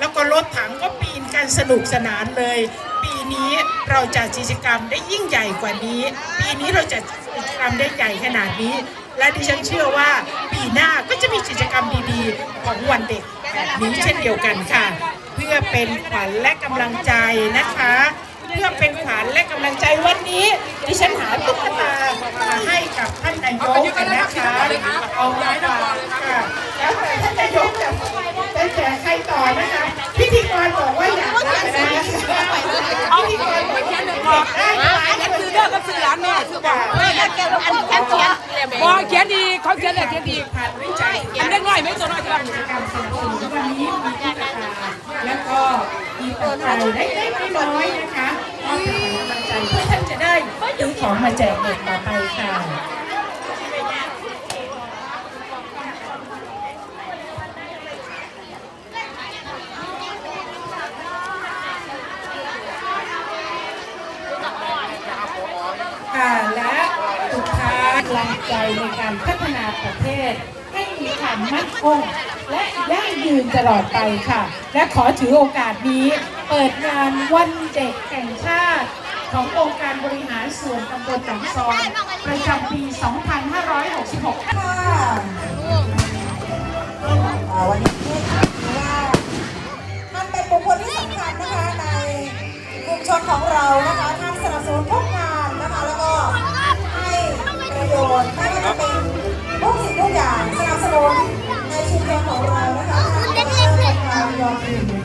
แล้วก็รถถังก็ปีนกันสนุกสนานเลย ปีนี้เราจัดกิจกรรมได้ยิ่งใหญ่กว่านี้ ปีนี้เราจัดกิจกรรมได้ใหญ่ขนาดนี้ และดิฉันเชื่อว่าปีหน้าก็จะมีกิจกรรมดีๆ ของวันเด็กแบบนี้เช่นเดียวกันค่ะ เพื่อเป็นขวัญและกำลังใจนะคะเพื่อเป็นขวัญและกำลังใจวันนี้ ดิฉันหาตุ๊กตามาให้กับท่านนายกกันนะคะเอามาฝากค่ะแล้วแต่ท่านนายกจะ จะแจกใครต่อนะคะพิธีกรบอกว่าอยากได้นะพิธีกรบอกว่าอยากได้หลายอันคนซื้อเด้อกับซื้อร้านแม่ซื้อบอกแม่แกแกอันแกเขียนบอกเขียนดีเขาเขียนเลยเขียนดีผ่านวิจัยอันเล็กน้อยไม่ตัวน้อยจ้ะกิจกรรมสนับสนุนวันนี้มีตุ๊กตาแล้วก็มีปัจจัยเล็กๆน้อยๆนะคะมอบเป็นกำลังใจเพื่อท่านจะได้ซื้อของมาแจกเด็กต่อไปค่ะค่ะและสุดท้ายกำลัง ใจในการพัฒนาประเทศ ให้มีความมั่นคงและยั่งยืนตลอดไปค่ะ และขอถือโอกาสนี้ เปิดงานวันเด็กแห่งชาติ ขององค์การบริหารส่วนตำบลหนองซอนประจำปี 2566 ค่ะวันนี้ถือว่าท่านเป็นบุคคลที่สำคัญนะคะในชุมชนของเรานะคะท่านสนับสนุนทุกงาน น์ไม่ว่าจะเป็นทุกสิ่งทุกอย่างสนับสนุนในชุมชนของเรานะคะท่านดรองค์การยอม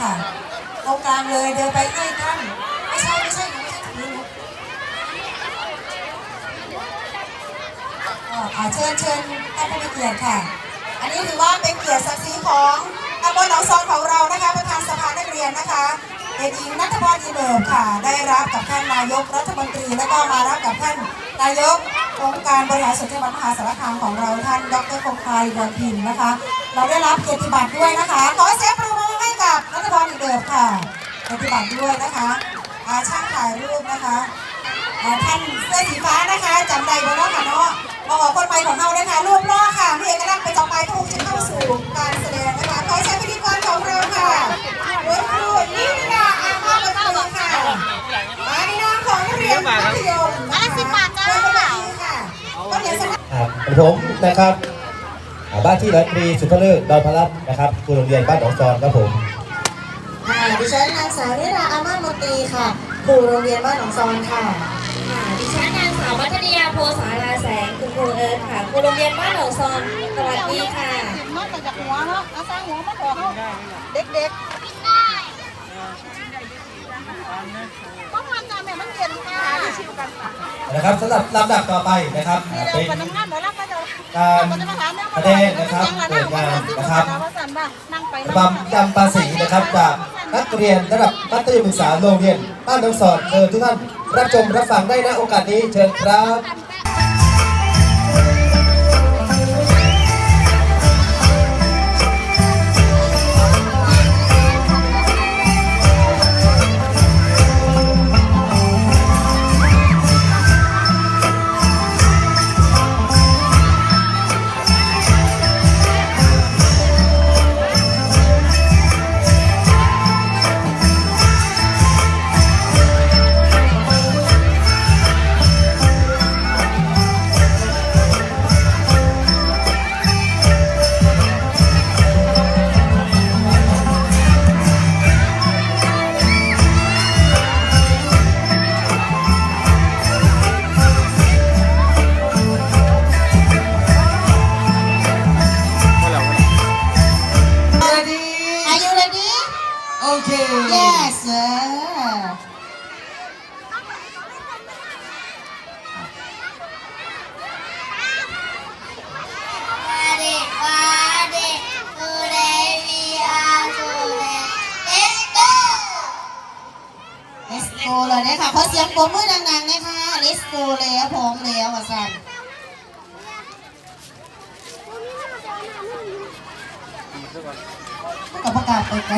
ค่ะตรงกลางเลยเดินไปใกล้ท่านไม่ใช่ไม่ใช่ไม่ใช่ตรงนี้อ่าอ่าเชิญเชิญท่านผู้มีเกียรติค่ะ อันนี้ถือว่าเป็นเกียรติศักดิ์ศรีของตำบลหนองซอนของเรานะคะประธานสภานักเรียนนะคะเด็กหญิงนัทพรอีเบิร์ค่ะ ได้รับกับท่านนายกรัฐมนตรีแล้วก็มารับกับท่านนายกองค์การบริหารส่วนจังหวัดมหาสารคามของเราท่านดรคงคายดอนพินนะคะ เราได้รับเกียรติบัตรด้วยนะคะขอเสียง เบิร์ค่ะเกียรติบัตรด้วยนะคะอาช่างถ่ายรูปนะคะอ่าท่านเสื้อสีฟ้านะคะจำได้บ่เนาะค่ะเนาะมาออกคนใหม่ของเรานะคะรูปล่อค่ะพี่เอกลักษณ์ไปต่อไปพระองค์จะเข้าสู่การแสดงนะคะขอใช้พิธีกรของเราค่ะรถครูนิดาอาภาพบันเทิงค่ะมาในนามของนักเรียนมัธยมนะคะเริ่มกันที่ค่ะก็เดี๋ยวสักครับผมนะครับอ่าบ้านที่ร้อยตรีสุนทรเลิศดอนพลัดนะครับครูโรงเรียนบ้านหนองซอนครับผมค่ะ ดิฉันนางสาวนิราอามาตมนตรีค่ะครูโรงเรียนบ้านหนองซอนค่ะ ค่ะ ดิฉันนางสาววัฒนิยาโพสาราแสงคุณครูเอิร์ธค่ะครูโรงเรียนบ้านหนองซอน สวัสดีค่ะ นอกจากหัวเนาะเอาสร้างหัวมาต่อเขาเด็กๆต้องมันจ้ะแม่มันเย็นค่ะชิวกันค่ะนะครับสำหรับลำดับต่อไปนะครับอ่าเดี๋ยวเป็นไปน้ำงานหมอรับก็จะการแสดงนะครับเปิดงานนะครับนั่งไประบำจำปาสีนะครับจาก นักเรียนระดับมัธยมศึกษาโรงเรียนบ้านหนองสอดเชิญทุกท่านรับชมรับฟังได้นะโอกาสนี้เชิญครับ กับประกาศไปไกล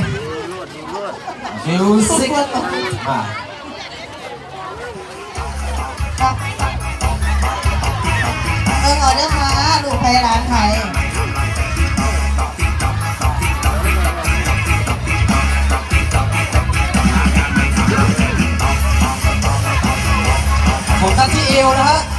มิวสิกอะเออเดี๋ยวมาลูกไปร้านไทยผมตั้งที่เอวนะฮะ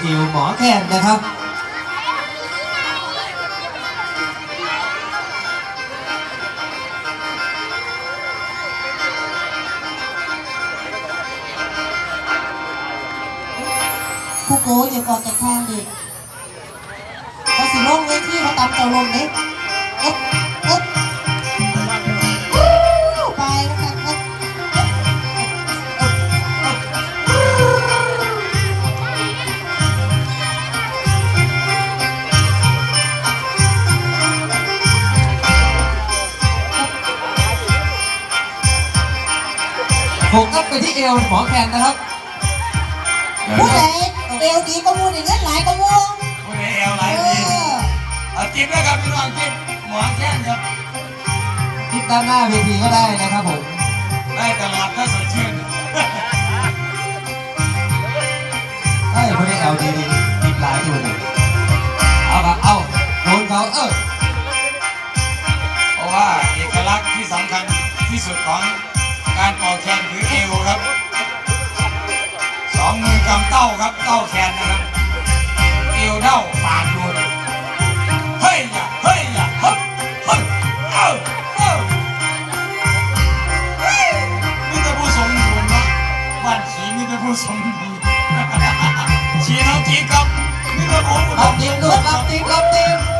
เอวหมอแคนนะครับ หกนัดไปที่เอวหมอแคนนะครับผู้ใดเอวดีก็มูดเงินหลายก็มูผู้ใดเอวหลายดีเอาจิ๊บแล้วครับพี่น้องจิ๊บหมอแคนครับจิ๊บด้านหน้าเวทีก็ได้นะครับผมได้ตลอดถ้าสดชื่นเอ้ยผู้เอวดีดีจิ๊บหลายตัวหนึ่งเอาครับเอาโดนเขาเออเพราะว่าเอกลักษณ์ที่สำคัญที่สุดของ การปอกแคนคือเอวครับสองมือกำเต้าครับเต้าแคนนะครับเอวเด้าปากดูดเฮ้ยอย่าเฮ้ยอย่าฮึบฮึบเอ้าเอ้าเฮ้ยนี่จะผู้สมบูรณ์นะบ้านขีนี่จะผู้สมบูรณ์ชีน้องจีครับนี่จะผู้รับทีมลูกรับทีมรับทีมเฮ้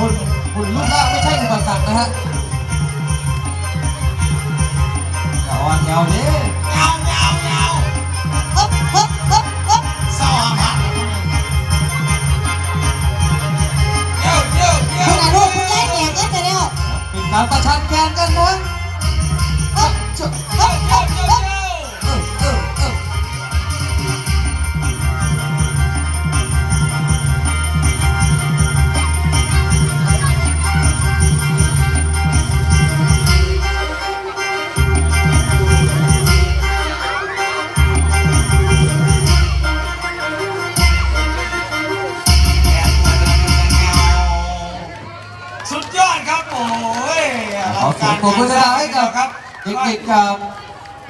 คุณคุณลูกล่างไม่ใช่อุปสรรคนะฮะอย่าอ่อนเยาว์ดิยาวยาวยาวฮึบฮึบฮึบฮึบเศร้าหาพักเย้าเย้าเย้าคุณน่ะลูกคุณไล่แหกกันไปแล้วเป็นการประชันแกนกันนะ ผมมือดาวให้กับครับเด็กๆกับ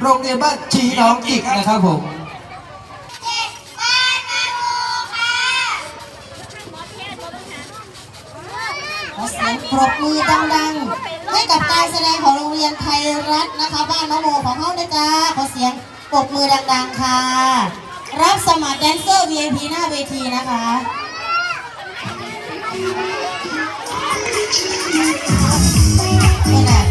โรงเรียนบ้านชีน้องกิกนะครับผมขอเสียงปรบมือดังๆ ให้กับการแสดงของโรงเรียนไทยรัฐนะคะ บ้านน้องโมของเขานะจ๊ะขอเสียงปรบมือดังๆค่ะ รับสมัครแดนเซอร์ VIP หน้าเวทีนะคะนี่แหละ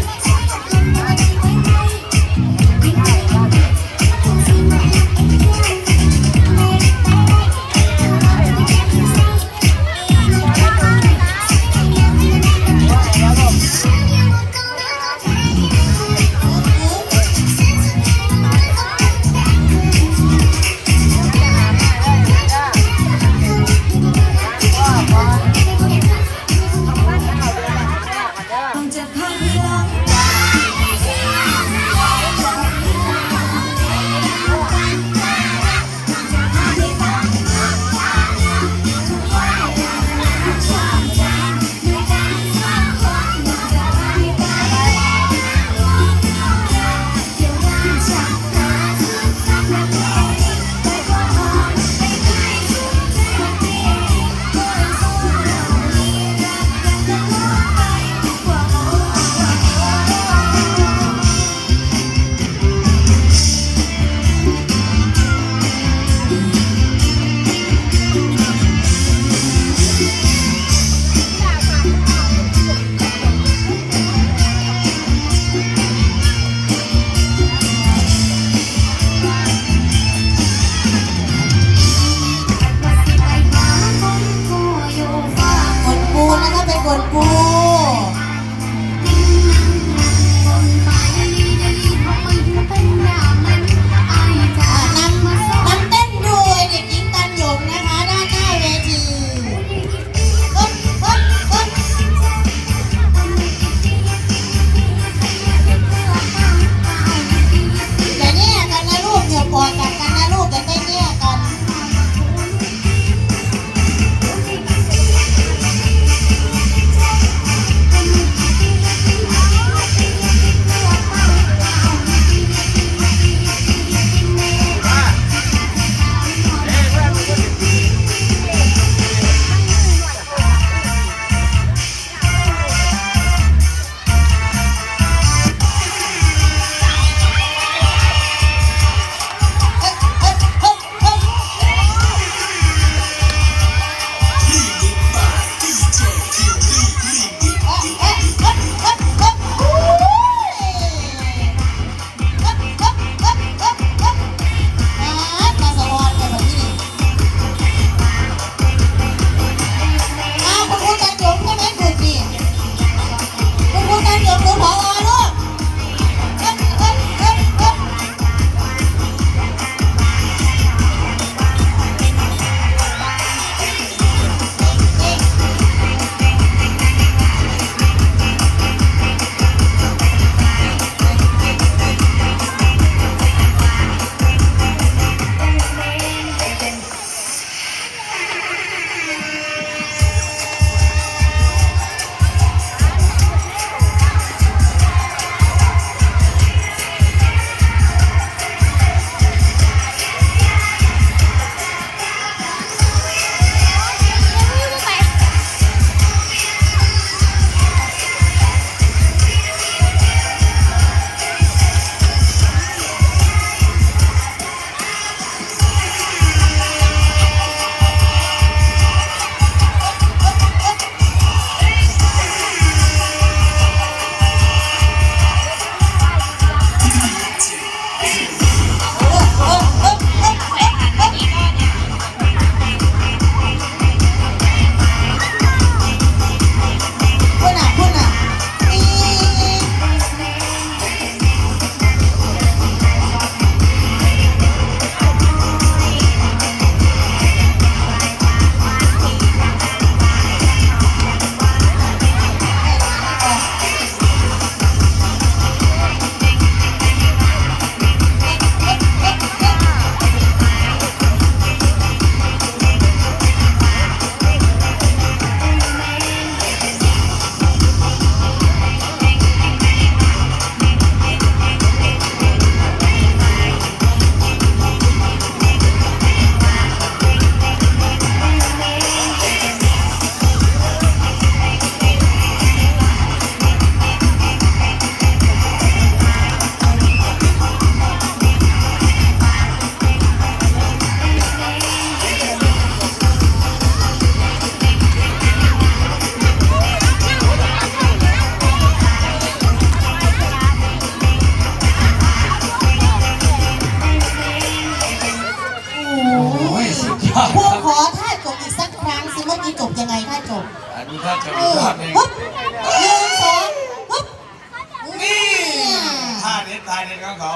ของเขา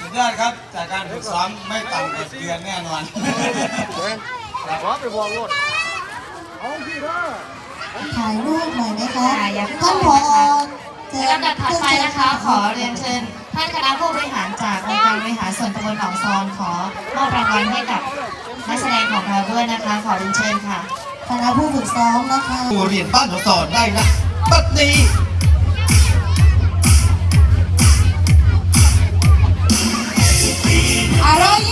สุดยอดครับ จากการฝึกซ้อมไม่ต่ำกว่าเดือนแน่นอนถ่ายรูปหน่อยไหมคะค่ะอย่าเพิ่งท่านผอเชิญลำดับถัดไปนะคะ ขอเรียนเชิญท่านคณะผู้บริหารจากองค์การบริหารส่วนตำบลหนองซอนขอมอบรางวัลให้กับนักแสดงของเราด้วยนะคะ ขอเรียนเชิญค่ะคณะผู้ฝึกซ้อมนะคะผู้เรียนบ้านเราสอนได้นะ บัดนี้ อ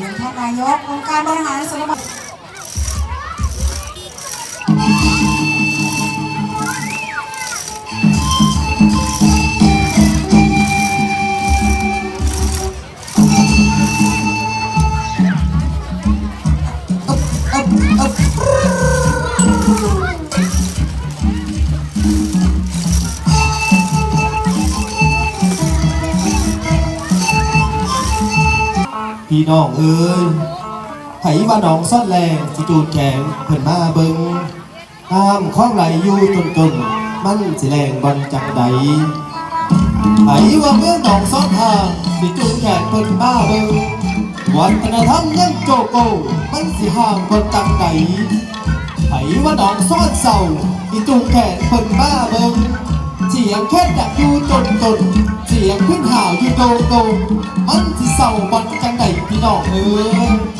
ท่านนายกองค์การบริหารส่วน พี่น้องเอ้ยไผว่าน้องซ่อนแรงสิจูดแข็งเพิ่นมาเบิงน้ำคล้องไหลอยู่จนจนมันสิแรงบอนจังใดไผว่าเมื่อน้องซ่อนทางสิจูดแข็งเพิ่นมาเบิงวัฒนธรรมยังโจโกมันสิห่างบอนจังใดไผว่าน้องซ่อนเศร้าสิจูดแข็งเพิ่นมาเบิง เสียงแค่ดักอยู่จนจนเสียงขึ้นหาวอยู่โดโดมันจะเศร้าบันจังไดพี่น้องเอ้ย